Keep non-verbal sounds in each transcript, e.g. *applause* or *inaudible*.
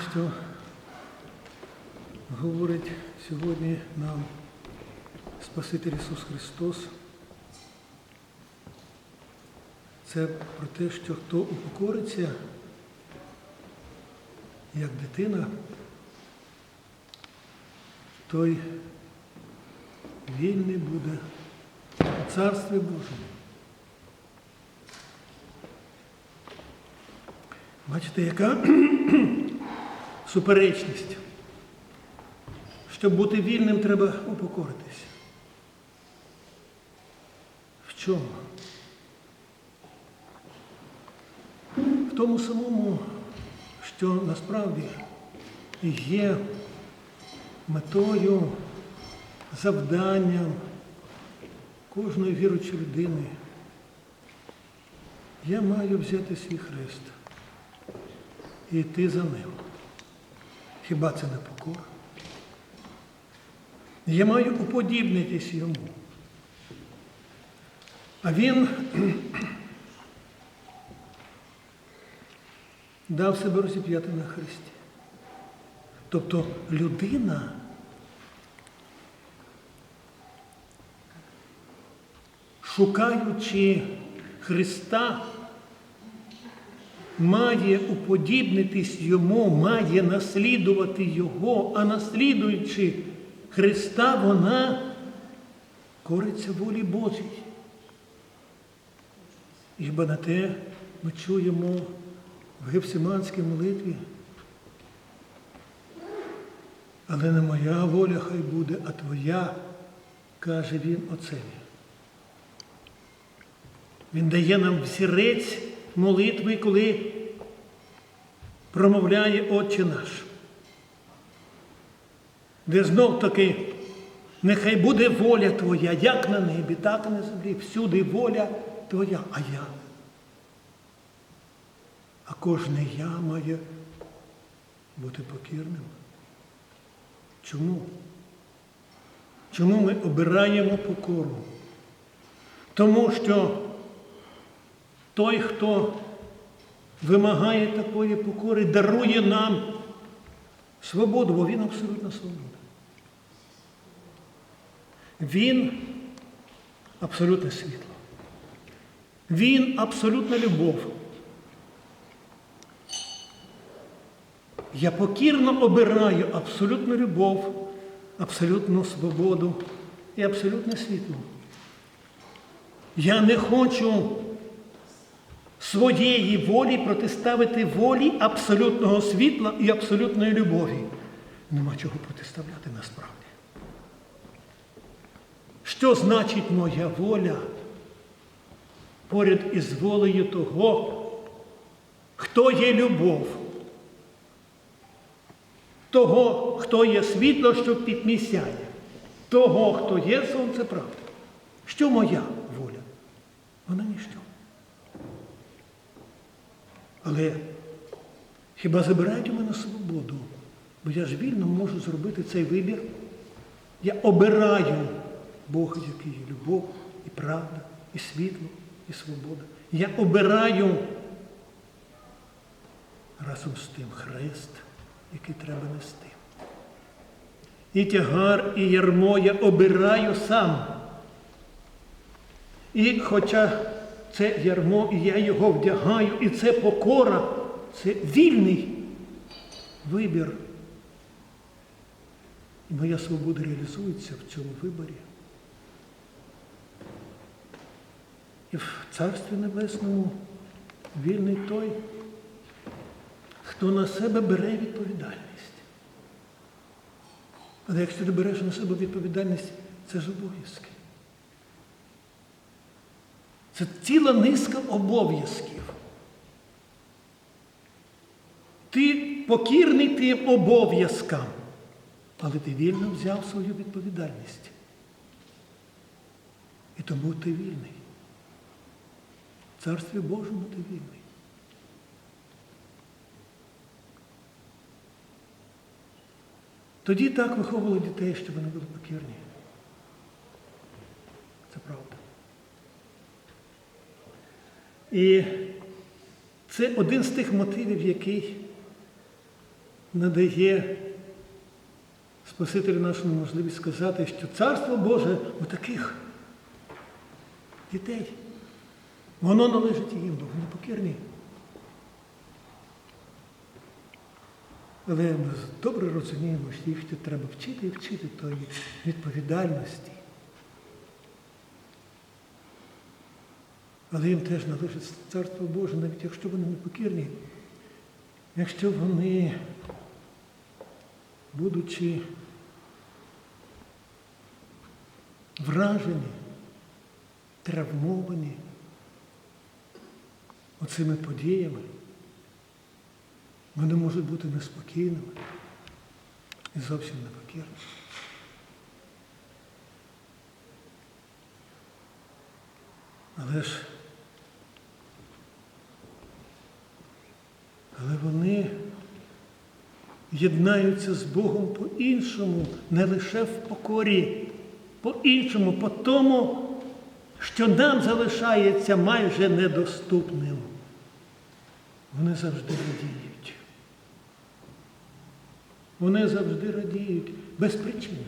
Що говорить сьогодні нам Спаситель Ісус Христос, це про те, що хто упокориться, як дитина, той вільний буде у Царстві Божому. Бачите, яка суперечність. Щоб бути вільним, треба упокоритися. В чому? В тому самому, що насправді є метою, завданням кожної віруючої людини. Я маю взяти свій хрест і йти за ним. Хіба це не покора? Я маю уподібнитись йому. А він *clears throat* дав себе розіп'яти на хресті. Тобто людина шукаючи Христа, має уподібнитись йому, має наслідувати Його, а наслідуючи Христа, вона кориться волі Божій. Хіба на те ми чуємо в Гефсиманській молитві. Але не моя воля хай буде, а твоя, каже він Отцеві. Він дає нам взірець молитви, коли промовляє Отче наш. Де знов таки, нехай буде воля Твоя, як на небі, так і на землі. Всюди воля Твоя, а я. А кожне я має бути покірним. Чому? Чому ми обираємо покору? Тому що той, хто вимагає такої покори, дарує нам свободу, бо він абсолютно свобода. Він абсолютне світло. Він абсолютна любов. Я покірно обираю абсолютну любов, абсолютну свободу і абсолютне світло. Я не хочу своєї волі протиставити волі абсолютного світла і абсолютної любові. Нема чого протиставляти насправді. Що значить моя воля поряд із волею того, хто є любов? Того, хто є світло, що підмісяє, того, хто є сонце правди. Що моя воля? Вона ніщо. Але хіба забирають у мене свободу? Бо я ж вільно можу зробити цей вибір. Я обираю Бога, який є любов, і правда, і світло, і свобода. Я обираю разом з тим хрест, який треба нести. І тягар, і ярмо я обираю сам. І хоча це ярмо, і я його вдягаю, і це покора, це вільний вибір. І моя свобода реалізується в цьому виборі. І в Царстві Небесному вільний той, хто на себе бере відповідальність. Але якщо ти береш на себе відповідальність, це ж обов'язки. Це ціла низка обов'язків. Ти покірний тим обов'язкам, але ти вільно взяв свою відповідальність. І тому ти вільний. В Царстві Божому ти вільний. Тоді так виховували дітей, щоб вони були покірні. Це правда. І це один з тих мотивів, який надає Спасителю нашому можливість сказати, що Царство Боже у таких дітей, воно належить їм, бо вони покірні. Але ми добре розуміємо, що їх треба вчити і вчити тої відповідальності. Але їм теж належить Царство Боже, навіть якщо вони не покірні, якщо вони, будучи вражені, травмовані оцими подіями, вони можуть бути неспокійними і зовсім непокірними. Але ж але вони єднаються з Богом по-іншому, не лише в покорі, по-іншому, по тому, що нам залишається майже недоступним. Вони завжди радіють. Вони завжди радіють без причини.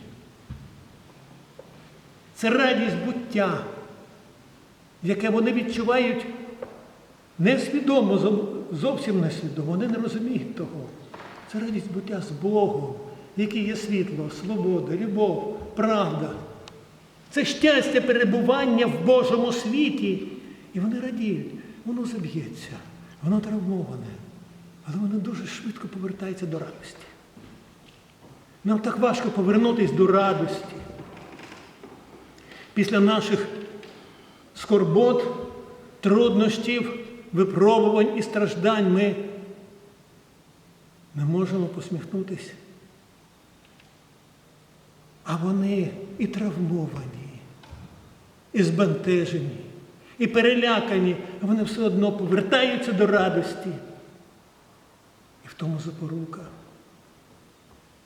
Це радість буття, яке вони відчувають несвідомо, зовсім несвідомо, вони не розуміють того. Це радість буття з Богом, який є світло, свобода, любов, правда. Це щастя перебування в Божому світі. І вони радіють, воно заб'ється, воно травмоване, але воно дуже швидко повертається до радості. Нам так важко повернутися до радості. Після наших скорбот, труднощів, випробувань і страждань ми не можемо посміхнутися. А вони і травмовані, і збентежені, і перелякані, вони все одно повертаються до радості. І в тому запорука,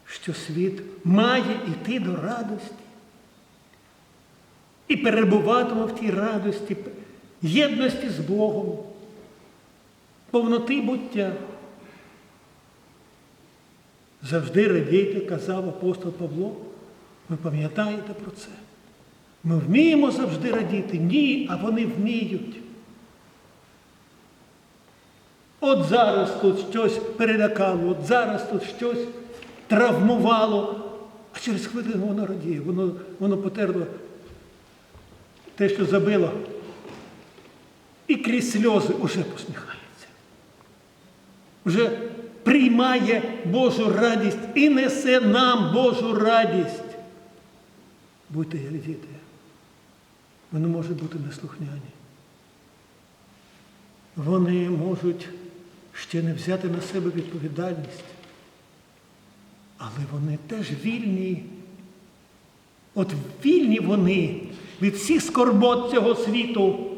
що світ має йти до радості і перебуватиме в тій радості, єдності з Богом, повноти буття. Завжди радійте, казав апостол Павло. Ви пам'ятаєте про це? Ми вміємо завжди радіти? Ні, а вони вміють. От зараз тут щось перелякало, от зараз тут щось травмувало, а через хвилину воно радіє, воно, воно потерло те, що забило, і крізь сльози уже посміхається. Вже приймає Божу радість і несе нам Божу радість. Будьте як діти. Вони можуть бути неслухняні. Вони можуть ще не взяти на себе відповідальність, але вони теж вільні. От вільні вони від всіх скорбот цього світу,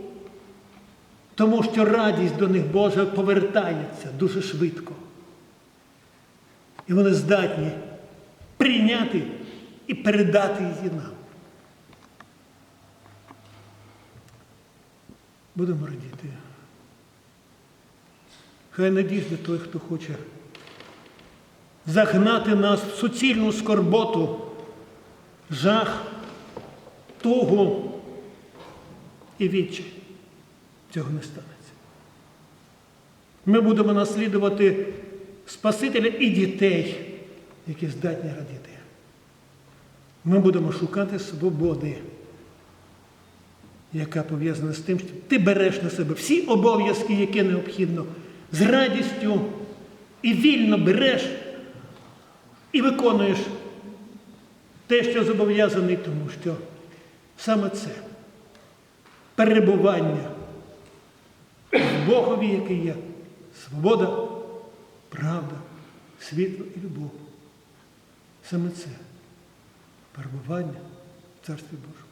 тому що радість до них Божа повертається дуже швидко. І вони здатні прийняти і передати її нам. Будемо радіти. Хай надіжде той, хто хоче загнати нас в суцільну скорботу, жах, тугу і відчай. Цього не станеться. Ми будемо наслідувати Спасителя і дітей, які здатні радіти. Ми будемо шукати свободи, яка пов'язана з тим, що ти береш на себе всі обов'язки, які необхідно, з радістю і вільно береш і виконуєш те, що зобов'язаний, тому що саме це перебування Богові, який є свобода, правда, світло і любов. Саме це перебування в Царстві Божому.